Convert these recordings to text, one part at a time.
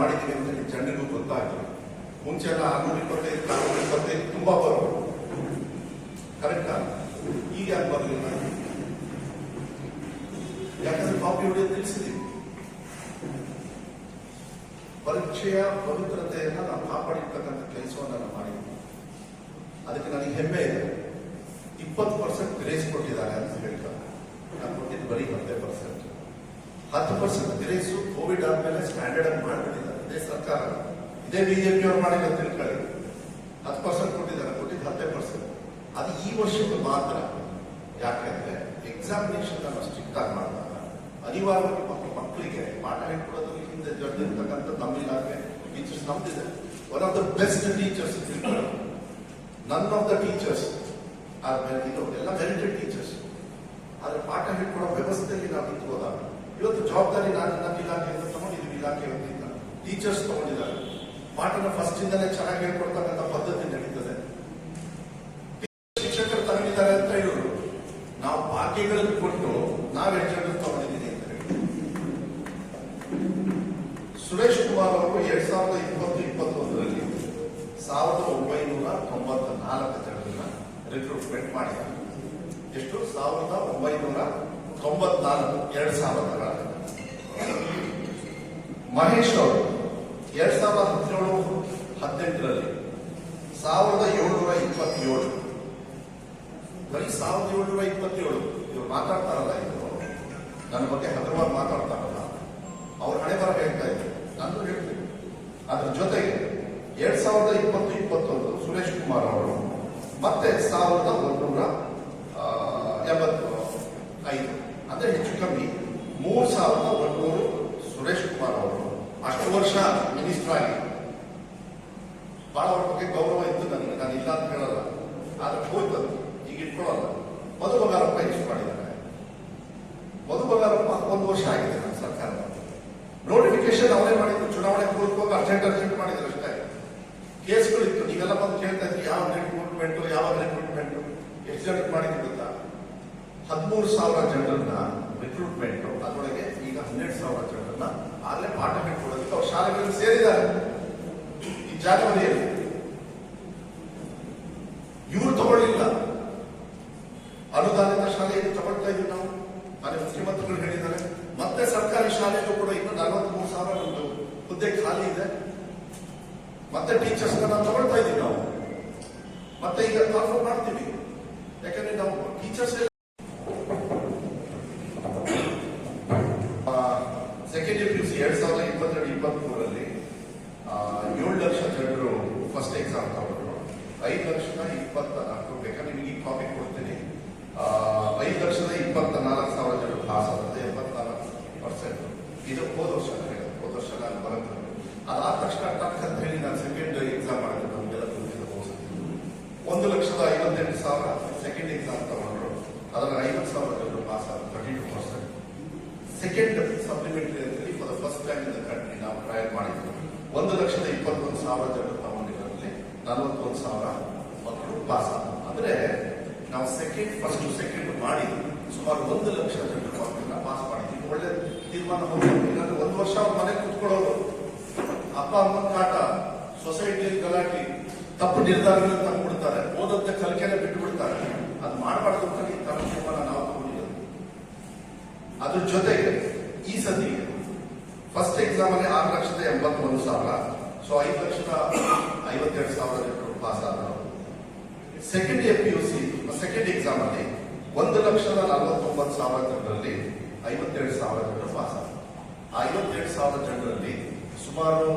ಮಾಡಿದ್ದೀವಿ ಅಂತ ಹೇಳಿ ಜನರಿಗೂ ಗೊತ್ತಾಗಿಲ್ಲ ಮುಂಚೆ ಎಲ್ಲ ಆರ್ನೂರ ಇಪ್ಪತ್ತೈದು ನಾನ್ನೂರ ಇಪ್ಪತ್ತೈದು ತುಂಬಾ ಬರೋದು ಕರೆಕ್ಟಾ ಈಗ ಯಾಕೆ ಬರಲಿಲ್ಲ ಯಾಕಂದ್ರೆ ಕಾಪಿ ಹೊಡೆಯೋದು ತಿಳಿಸಿದೀವಿ ಪರೀಕ್ಷೆಯ ಪವಿತ್ರತೆಯನ್ನ ನಾವು ಕಾಪಾಡಿರ್ತಕ್ಕಂಥ ಕೆಲಸವನ್ನ ನಾವು ಮಾಡಿದ್ವಿ ಅದಕ್ಕೆ ನನಗೆ ಹೆಮ್ಮೆ ಇದೆ. ಇಪ್ಪತ್ತು ಪರ್ಸೆಂಟ್ ಗ್ರೇಸ್ ಕೊಟ್ಟಿದ್ದಾರೆ ಅಂತ ಹೇಳ್ತಾರೆ. ನಾನು ಕೊಟ್ಟಿದ್ದು ಬರೀ ಹತ್ತೇ ಪರ್ಸೆಂಟ್. ಹತ್ತು ಪರ್ಸೆಂಟ್ ಗ್ರೇಸು ಕೋವಿಡ್ ಆದ್ಮೇಲೆ ಸ್ಟ್ಯಾಂಡರ್ಡ್ ಆಗಿ ಮಾಡಿಬಿಟ್ಟಿದ್ದಾರೆ. ಇದೇ ಸರ್ಕಾರ ಇದೇ ಬಿಜೆಪಿ ಅವ್ರು ಮಾಡಿಲ್ಲ ತಿಳ್ಕೊಳ್ಳಿ ಹತ್ತು ಪರ್ಸೆಂಟ್ ಕೊಟ್ಟಿದ್ದಾರೆ, ಕೊಟ್ಟಿದ್ದು ಹತ್ತೆ ಪರ್ಸೆಂಟ್. ಅದು ಈ ವರ್ಷಕ್ಕೆ ಮಾತ್ರ. ಯಾಕೆಂದ್ರೆ ಎಕ್ಸಾಮಿನೇಷನ್ ಅನ್ನು ಸ್ಟ್ರಿಕ್ಟ್ ಆಗಿ ಮಾಡಿದಾಗ ಅನಿವಾರ್ಯವಾಗಿ ಮಕ್ಕಳು ಮಕ್ಕಳಿಗೆ ಪಾಠ ಹೇಳ್ಕೊಡೋದು ಹಿಂದೆ ಜಡ್ದಿರ್ತಕ್ಕಂಥ ನಮ್ಮ ಇಲಾಖೆ teachers ನಮ್ದಿದೆ. One of the best teachers none of the teachers are ಇದು ಎಲ್ಲ ಮೆರಿಟೆಡ್ ಟೀಚರ್ಸ್ ಆದ್ರೆ ಪಾಠ ಹೇಳ್ಕೊಡೋ ವ್ಯವಸ್ಥೆಯಲ್ಲಿ ನಾವು ನಿಂತು ಹೋದಾಗ, ಇವತ್ತು ಜವಾಬ್ದಾರಿ ನಾನು ನನ್ನ ಇಲಾಖೆಯಿಂದ ತಗೊಂಡಿದ್ದೀವಿ ಇಲಾಖೆ ವತಿಯಿಂದ ಟೀಚರ್ಸ್ ತಗೊಂಡಿದ್ದಾರೆ. ಪಾಠನ ಫಸ್ಟ್ ಇಂದಲೇ ಚೆನ್ನಾಗಿ ಹೇಳ್ಕೊಡ್ತಕ್ಕಂಥ ಪದ್ಧತಿ ನಡೀತದೆ. ಶಿಕ್ಷಕರು ತಗೊಂಡಿದ್ದಾರೆ ಅಂತ ಹೇಳೋರು ನಾವು ಬಾಕಿಗಳನ್ನು ಕೊಟ್ಟು ನಾವು ಎಷ್ಟು ತಗೊಂಡಿದ್ದೀನಿ ಅಂತ ಹೇಳಿ. ಸುರೇಶ್ ಕುಮಾರ್ ಅವರು ಎರಡ್ ಸಾವಿರದ ಇಪ್ಪತ್ತು, ಇಪ್ಪತ್ತೊಂದರಲ್ಲಿ ಸಾವಿರದ ಒಂಬೈನೂರ ತೊಂಬತ್ತ ನಾಲ್ಕು ಜನರನ್ನ ರಿಕ್ರೂಟ್ಮೆಂಟ್ ಮಾಡಿದ್ದಾರೆ ಎಷ್ಟು? ಸಾವಿರದ ಒಂಬೈನೂರ ತೊಂಬತ್ನಾಲ್ಕು, ಎರಡು ಸಾವಿರದ ಮಹೇಶ್ ಅವರು ಎರಡ್ ಸಾವಿರದ ಹದಿನೇಳು, ಹದಿನೆಂಟರಲ್ಲಿ ಸಾವಿರದ ಏಳ್ನೂರ ಇಪ್ಪತ್ತೇಳು. ಬರೀ ಸಾವಿರದ ಏಳ್ನೂರ ಇಪ್ಪತ್ತೇಳು. ಇವ್ರು ಮಾತಾಡ್ತಾರಲ್ಲ ಇವರು ನನ್ನ ಬಗ್ಗೆ ಹಗುರವಾಗಿ ಮಾತಾಡ್ತಾರಲ್ಲ. ಅವ್ರ ಹಣೆ ಬರ ಹೇಳ್ತಾ ಇದ್ರು. ನಾನು ಹೇಳ್ತೀನಿ. ಅದ್ರ ಜೊತೆಗೆ ಎರಡ್ ಸಾವಿರದ ಇಪ್ಪತ್ತು, ಇಪ್ಪತ್ತೊಂದು ಸುರೇಶ್ ಕುಮಾರ್ ಅವರು, ಮತ್ತೆ ಸಾವಿರದ ಒಂದೂರ ಎಂಬತ್ತು ಐದು ಅಂದ್ರೆ ಹೆಚ್ಚು ಕಮ್ಮಿ ಮೂರು ಸಾವಿರದ ಅವರು ಅಷ್ಟು ವರ್ಷ ಮಿನಿಸ್ಟರ್ ಆಗಿ. ಬಹಳ ಅವ್ರ ಬಗ್ಗೆ ಗೌರವ ಇತ್ತು ನನಗೆ. ನಾನು ಇಲ್ಲ ಅಂತ ಹೇಳಲ್ಲ. ಆದ್ರೆ ಹೋಯ್ತು ಈಗ ಇಟ್ಕೊಳ್ಳಲ್ಲ ಮಧು ಬಂಗಾರಪ್ಪ ಎಷ್ಟು ಮಾಡಿದ್ದಾರೆ. ಮಧು ಬಂಗಾರಪ್ಪ ಒಂದು ವರ್ಷ ಆಗಿದೆ ನಮ್ಮ ಸರ್ಕಾರ. ನೋಟಿಫಿಕೇಶನ್ ಅವರೇ ಮಾಡಿದ್ರು. ಚುನಾವಣೆ ಪೂರ್ವಕವಾಗಿ ಅರ್ಜೆಂಟ್ ಅರ್ಜೆಂಟ್ ಮಾಡಿದ್ರು ಅಷ್ಟೇ. ಕೇಸ್ಗಳಿತ್ತು ನೀವೆಲ್ಲ ಬಂದು ಕೇಳ್ತಾ ಇದ್ರಿ, ಯಾವ ರಿಕ್ರೂಟ್ಮೆಂಟ್ ಯಾವ ರಿಕ್ರೂಟ್ಮೆಂಟ್ ಎಷ್ಟು ಜನಕ್ಕೆ ಮಾಡಿದ್ರು ಗೊತ್ತಾ? ಹದಿಮೂರು ಸಾವಿರ ಜನರನ್ನ ರಿಕ್ರೂಟ್ಮೆಂಟ್ ಅದರೊಳಗೆ ಈಗ ಹನ್ನೆರಡು ಸಾವಿರ ಜನರನ್ನ ಆಗಲೇ ಪಾಠ ಹೇಳ್ಕೊಡೋದಕ್ಕೆ ಅವ್ರ ಶಾಲೆಗಳಲ್ಲಿ ಸೇರಿದ್ದಾರೆ. ಈ ಜಾಗದಲ್ಲಿ ಇವರು ತಗೊಳ್ಳಿಲ್ಲ. ಅನುದಾನಿತ ಶಾಲೆಯನ್ನು ತಗೊಳ್ತಾ ಇದ್ವಿ ನಾವು. ಅಲ್ಲಿ ಮುಖ್ಯಮಂತ್ರಿಗಳು ಹೇಳಿದ್ದಾರೆ, ಮತ್ತೆ ಸರ್ಕಾರಿ ಶಾಲೆಗೂ ಕೂಡ ಇನ್ನೂ ನಲವತ್ಮೂರು ಸಾವಿರ ಒಂದು ಹುದ್ದೆ ಖಾಲಿ ಇದೆ. ಮತ್ತೆ ಟೀಚರ್ಸ್ ನಾವು ತಗೊಳ್ತಾ ಇದ್ದೀವಿ ನಾವು. ಮತ್ತೆ ಈಗ ಕಾನ್ಫರ್ಮ್ ಮಾಡ್ತೀವಿ. ಯಾಕಂದ್ರೆ ನಾವು teachers second P U C ಎರಡ್ ಸಾವಿರದ ಇಪ್ಪತ್ತೆರಡು ಇಪ್ಪತ್ಮೂರರಲ್ಲಿ ಏಳು ಲಕ್ಷ ಜನರು ಫಸ್ಟ್ ಎಕ್ಸಾಮ್ ತಗೊಂಡ್ರು. ಐದು ಲಕ್ಷದ ಇಪ್ಪತ್ತ ನಾಲ್ಕು ಬೇಕಾದ್ರೆ ನಿಮಗೆ ಕಾಪಿ ಕೊಡ್ತೀನಿ. ಐದು ಲಕ್ಷದ ಇಪ್ಪತ್ತ ನಾಲ್ಕು ಸಾವಿರ ಜನರು ಪಾಸ್ ಆಗುತ್ತೆ, ಎಪ್ಪತ್ನಾಲ್ಕು ಪರ್ಸೆಂಟ್ ಇದು ಹೋದ ವರ್ಷ. ಹೋದ ವರ್ಷ ನಾನು ಬರುತ್ತೆ. ಅದಾದ ತಕ್ಷಣ ಟಕ್ ಅಂತ ಹೇಳಿ ನಾನು ಸೆಕೆಂಡ್ ಎಕ್ಸಾಮ್ ಮಾಡಿದೆ, ನಮಗೆಲ್ಲ ತುಂಬಿದ ಬಹುಶಃ. ಒಂದು ಲಕ್ಷದ ಐವತ್ತೆಂಟು ಸಾವಿರ ಸೆಕೆಂಡ್ ಎಕ್ಸಾಮ್ ತಗೊಂಡ್ರು. ಅದರ ಐವತ್ತು ಸಾವಿರ ಜನರು ಪಾಸ್ ಆಗುತ್ತೆ thirty two percent second supplementary ಅಂತೇಳಿ for the first time in the country ನಾವು ಟ್ರಯಲ್ ಮಾಡಿದ್ವಿ ಒಂದು ಲಕ್ಷದ ಇಪ್ಪತ್ತೊಂದು ಸಾವಿರ ಜನರು ತಗೊಂಡಿರೋದ್ರಲ್ಲಿ ನಲವತ್ತೊಂದು ಸಾವಿರ ಮಕ್ಕಳು ಪಾಸ್ ಅಂದ್ರೆ ನಾವು ಸೆಕೆಂಡ್ ಫಸ್ಟ್ ಸೆಕೆಂಡ್ ಮಾಡಿ ಸುಮಾರು ಒಂದು ಲಕ್ಷ ಜನ ಮಕ್ಕಳನ್ನ ಪಾಸ್ ಮಾಡಿದ್ವಿ. ಒಳ್ಳೆ ತೀರ್ಮಾನ ಇಲ್ಲಾಂದ್ರೆ ಒಂದು ವರ್ಷ ಅವ್ರ ಮನೆ ಕೂತ್ಕೊಳ್ಳೋದು ಅಪ್ಪ ಅಮ್ಮನ ಕಾಟ ಸೊಸೈಟಿಯಲ್ಲಿ ಗಲಾಟೆ, ತಪ್ಪು ನಿರ್ಧಾರಗಳನ್ನು ತಂದ್ಬಿಡ್ತಾರೆ. ಓದೋದ ಕಲಿಕೆನೆ ಬಿಟ್ಟು ಬಿಡ್ತಾರೆ ಅದು ಮಾಡಬಾರ್ದು ಅಂತ ಈ ತರ ತೀರ್ಮಾನ ನಾವು ತಗೊಂಡಿರೋದು. ಅದ್ರ ಜೊತೆಗೆ ಫಸ್ಟ್ ಎಕ್ಸಾಮ್ ಅಲ್ಲಿ ಆರು ಲಕ್ಷದ ಎಂಬತ್ತೊಂದು ಸಾವಿರ. ಸೊ ಐದು ಲಕ್ಷದ ಐವತ್ತೆರಡು ಸಾವಿರ ಜನರು ಪಾಸ್ ಆದರು. Second F P U C second exam ಅಲ್ಲಿ ಒಂದು ಲಕ್ಷದ ನಲವತ್ತೊಂಬತ್ತು ಸಾವಿರ ಜನರಲ್ಲಿ ಐವತ್ತೆರಡು ಸಾವಿರ ಜನರು ಪಾಸ್ ಆದರು. ಐವತ್ತೆರಡು ಸಾವಿರ ಜನರಲ್ಲಿ ಸುಮಾರು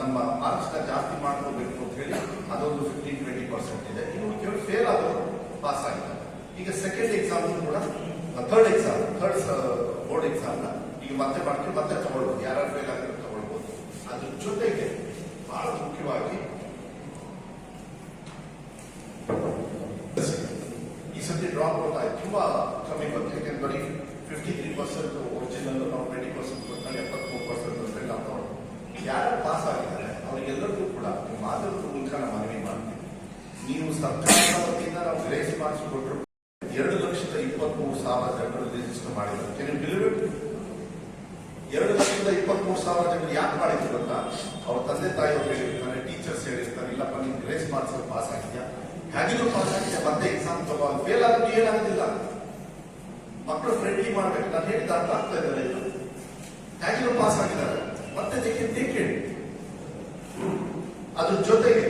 ನಮ್ಮ ಮಾರ್ಕ್ಸ್ನ ಜಾಸ್ತಿ ಮಾಡ್ಕೋಬೇಕು ಅಂತ ಹೇಳಿ ಅದೊಂದು ಫಿಫ್ಟೀನ್ ಟ್ವೆಂಟಿ ಪರ್ಸೆಂಟ್ ಇದೆ. ಇನ್ನು ಕೆಲವು ಫೇಲ್ ಆದವರು ಪಾಸ್ ಆಗಿದ್ದಾರೆ. ಈಗ ಸೆಕೆಂಡ್ ಎಕ್ಸಾಮ್ ಕೂಡ ಥರ್ಡ್ ಎಕ್ಸಾಮ್ ಥರ್ಡ್ ಬೋರ್ಡ್ ಎಕ್ಸಾಮ್ನ ಈಗ ಮತ್ತೆ ಮಾಡ್ತೀವಿ ಮತ್ತೆ ತಗೊಳ್ಬೋದು. ಯಾರು ಫೇಲ್ ಆಗಿರೋ ತಗೊಳ್ಬೋದು. ಅದ್ರ ಜೊತೆಗೆ ಬಹಳ ಮುಖ್ಯವಾಗಿ ಈ ಸತಿ ಡ್ರಾಪ್ ಆಯ್ತು ತುಂಬಾ ಕಮ್ಮಿ ಬಂತು. ಯಾಕೆಂದ್ರೆ ಬರೀ ಫಿಫ್ಟಿ ತ್ರೀ ಪರ್ಸೆಂಟ್ ಒರಿಜಿನಲ್ ನಾವು ಟ್ವೆಂಟಿ ಪರ್ಸೆಂಟ್ ಕೊಟ್ಟಾಗ ಎಪ್ಪತ್ಮೂರು ಪರ್ಸೆಂಟ್ ಅಂತ ನಾವು ಯಾರು ಪಾಸ್ ಆಗಿದ್ದಾರೆ, ಅವರಿಗೆಲ್ಲರಿಗೂ ಕೂಡ ಮಾದರಿ ಮುಂಚಾನ ಮನವಿ ಮಾಡ್ತೀವಿ. ನೀವು ಸರ್ಕಾರದ ವತಿಯಿಂದ ನಾವು ಗ್ರೇಸ್ ಮಾರ್ಕ್ಸ್ ಎರಡು ಲಕ್ಷದ ಇಪ್ಪತ್ಮೂರು ಸಾವಿರ ಜನರು ರಿಜಿಸ್ಟರ್ ಮಾಡಿದ್ದಾರೆ ಕೆನ್ ಯು ಬಿಲೀವ್ ಇಟ್ ಎರಡು ಲಕ್ಷದ ಇಪ್ಪತ್ಮೂರು ಮೂರು ಸಾವಿರ ಜನ ಯಾಕೆ ಮಾಡಿದ್ರು ಅಂತ ಅವ್ರ ತಂದೆ ತಾಯಿಯವ್ರು ಹೇಳಿರ್ತಾರೆ ಟೀಚರ್ಸ್ ಹೇಳಿರ್ತಾರೆ, ಇಲ್ಲಪ್ಪ, ನೀನು ಗ್ರೇಸ್ ಮಾರ್ಕ್ಸ್ ಪಾಸ್ ಆಗಿದ್ಯಾ? ಹೇಗಿದ್ರು ಪಾಸ್ ಆಗಿದ್ಯಾ? ಮತ್ತೆ ಎಕ್ಸಾಮ್ ತಗೋ ಫೇಲ್ ಆದ್ರೆ ಏನಾಗೋದಿಲ್ಲ ಮಕ್ಕಳು ಫ್ರೆಂಡ್ಲಿ ಮಾಡ್ಬೇಕು. ನಾನು ಹೇಳಿದ ಅರ್ಥ ಆಗ್ತಾ ಇದ್ದಾರೆ ಇದು ಹೇಗಿದ್ರು ಪಾಸ್ ಆಗಿದ್ದಾರೆ? ಮತ್ತೆ ದೇಕೆ ದೇಕೆ ಅದ್ರ ಜೊತೆಗೆ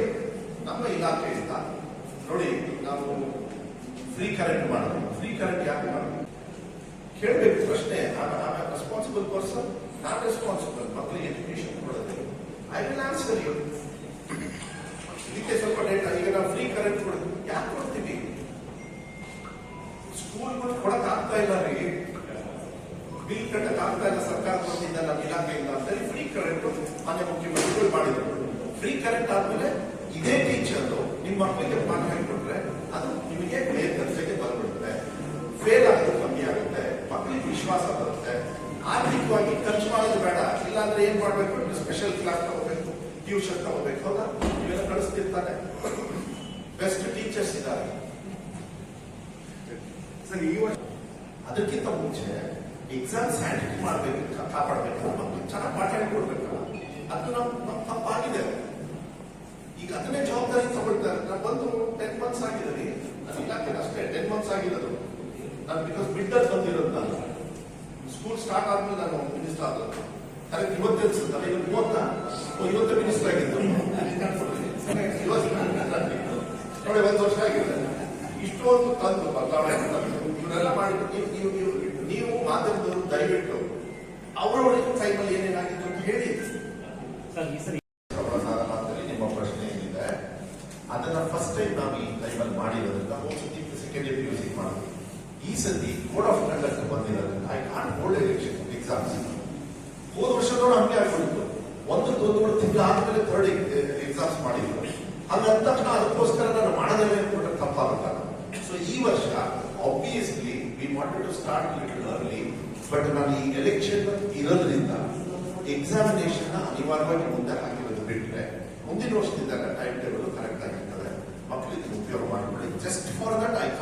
ನಮ್ಮ ಇಲಾಖೆಯಿಂದ ನೋಡಿ, ನಾವು ಫ್ರೀ ಕರೆಂಟ್ ಮಾಡೋದು. ಫ್ರೀ ಕರೆಂಟ್ ಯಾಕೆ ಮಾಡೋದು? ಕೇಳಬೇಕು ಪ್ರಶ್ನೆ. ರೆಸ್ಪಾನ್ಸಿಬಲ್ ಪರ್ಸನ್ ನಾಟ್ ರೆಸ್ಪಾನ್ಸಿಬಲ್ ಮಕ್ಕಳಿಗೆ ಐ ವಿಲ್ ಇದಕ್ಕೆ ಸ್ವಲ್ಪ ಡೇಟಾ ಈಗ ನಾವು ಫ್ರೀ ಕರೆಂಟ್ ಕೊಡೋದು ಯಾಕೆ ಕೊಡ್ತೀವಿ? ಸ್ಕೂಲ್ಗಳು ಕೊಡಕ್ ಆಗ್ತಾ ಇಲ್ಲ ರೀ. ಬಿಲ್ ಕಟ್ಟಕ್ ಆಗ್ತಾ ಇಲ್ಲ, ಸರ್ಕಾರ ಕೊಡ್ತಿದ್ದ ನಮ್ಮ ಇಲಾಖೆಯಿಂದ ಅಂತೇಳಿ ಫ್ರೀ ಕರೆಂಟ್ ಮಾನ್ಯ ಮುಖ್ಯಮಂತ್ರಿಗಳು ಮಾಡಿದ್ರು. ಫ್ರೀ ಕರೆಂಟ್ ಆದ್ಮೇಲೆ ಇದೇ ಟೀಚರ್ ನಿಮ್ಮ ಮಕ್ಕಳಿಗೆ ಪಾಠ ಹೇಳ್ಕೊಟ್ರೆ ಅದು ನಿಮಗೆ ಬೇರೆ ದರ್ಜೆಗೆ ಬಂದ್ಬಿಡುತ್ತೆ. ಫೇಲ್ ಆಗೋದು ಕಮ್ಮಿ ಆಗುತ್ತೆ. ಮಕ್ಕಳಿಗೆ ವಿಶ್ವಾಸ ಬರುತ್ತೆ. ಆರ್ಥಿಕವಾಗಿ ಖರ್ಚು ಮಾಡೋದು ಬೇಡ. ಇಲ್ಲಾಂದ್ರೆ ಏನ್ ಮಾಡ್ಬೇಕು? ಸ್ಪೆಷಲ್ ಕ್ಲಾಸ್ ತಗೋಬೇಕು ಟ್ಯೂಷನ್ ತಗೋಬೇಕು, ಹೌದಾ? ಇವೆಲ್ಲ ಕಳಿಸ್ತಿರ್ತಾರೆ. ಬೆಸ್ಟ್ ಟೀಚರ್ಸ್ ಇದ್ದಾರೆ. ಸರ್, ಈ ವರ್ಷ ಅದಕ್ಕಿಂತ ಮುಂಚೆ ಎಕ್ಸಾಮ್ ಹ್ಯಾಂಡಲ್ ಮಾಡಬೇಕು ಕಾಪಾಡಬೇಕು ಮತ್ತು ಚೆನ್ನಾಗಿ ಪಾಠ ಹೇಳ್ಕೊಡ್ಬೇಕಲ್ಲ. ಅದು ನಮ್ ನಮ್ ತಪ್ಪಾಗಿದೆ. ಈಗ ಅದನ್ನೇ ಜವಾಬ್ದಾರಿ ತಗೊಳ್ತಾರೆ. ನಾನು ಬಂದು ಟೆನ್ ಮಂತ್ಸ್ ಆಗಿದೆ ರೀ ನನ್ನ ಇಲಾಖೆ ಅಷ್ಟೇ ಟೆನ್ ಮಂತ್ಸ್ ಆಗಿರೋದು. ನಾನು ಬಿಕಾಸ್ ಬಿಲ್ಡರ್ ಬಂದಿರೋದು ನಾನು ಸ್ಕೂಲ್ ಸ್ಟಾರ್ಟ್ ಆದ್ಮೇಲೆ ನಾನು ಮಿನಿಸ್ಟರ್ ಆದ ಅದಕ್ಕೆ ಇವತ್ತು ಮೂವತ್ತ ಓ, ಇವತ್ತು ಮಿನಿಸ್ಟರ್ ಆಗಿದ್ದು. ಇವತ್ತು minister ಆಗಿದ್ದು. ನೋಡಿ ಒಂದು ವರ್ಷ ಆಗಿದೆ. ಇಷ್ಟೊಂದು ತಂದು ಬದಲಾವಣೆ ಇವರೆಲ್ಲ ಮಾಡಿದ್ರು ನೀವು- ನೀವು ನೀವು ಮಾಧ್ಯಮದವರು ದಯವಿಟ್ಟು. ಅವರವರ ಟೈಮಲ್ಲಿ ಏನೇನಾಗಿತ್ತು ಅಂತ ಹೇಳಿ ಸರ್ ಈ ಸರಿ ಪ್ರಸಾರದಲ್ಲಿ ನಿಮ್ಮ ಪ್ರಶ್ನೆ ಏನಿದೆ ಅದನ್ನ ಫಸ್ಟ್ ಟೈಮ್ ನಾವು ಈ ಟೈಮಲ್ಲಿ ಮಾಡಿರೋದ್ರಿಂದ ಹೋದ ಸತಿ ಸೆಕೆಂಡ್ ಇಯರ್ ಮ್ಯೂಸಿಕ್ ಮಾಡಿದ್ವಿ ಈ ಸತಿ ಕೋಡ್ ಆಫ್ ಕಂಡಕ್ಟ್ ಬಂದಿರೋದ್ರಿಂದ I can't hold election exams ಹೋದ ವರ್ಷದೂ ಹಂಗೆ ಆಗ್ಬಿಡ್ತು ಒಂದು ಒಂದು ತಿಂಗಳು ಆದ್ಮೇಲೆ ಥರ್ಡ್ ಎಕ್ಸಾಮ್ಸ್ ಮಾಡಿದ್ರು. ಹಂಗಂದ ತಕ್ಷಣ ಅದಕ್ಕೋಸ್ಕರ ನಾನು ಮಾಡದೇನೆ ಅಂದ್ಬಿಟ್ರೆ ತಪ್ಪಾಗುತ್ತಲ್ಲ ಸೊ ಈ ವರ್ಷ obviously we wanted to start little early but ನಾನು ಈ ಎಲೆಕ್ಷನ್ ಇರೋದ್ರಿಂದ ಎಕ್ಸಾಮಿನೇಷನ್ ಅನಿವಾರ್ಯವಾಗಿ ಮುಂದೆ ಹಾಕಿರೋದು ಬಿಟ್ರೆ, ಮುಂದಿನ ವರ್ಷದಿಂದ ಟೈಮ್ ಟೇಬಲ್ ಕರೆಕ್ಟ್ ಆಗಿರ್ತದೆ. ಮಕ್ಕಳಿಗೆ ಉಪಯೋಗ ಮಾಡಿಕೊಳ್ಳಿ ಜಸ್ಟ್ ಫಾರ್ ದಟ್ ಐ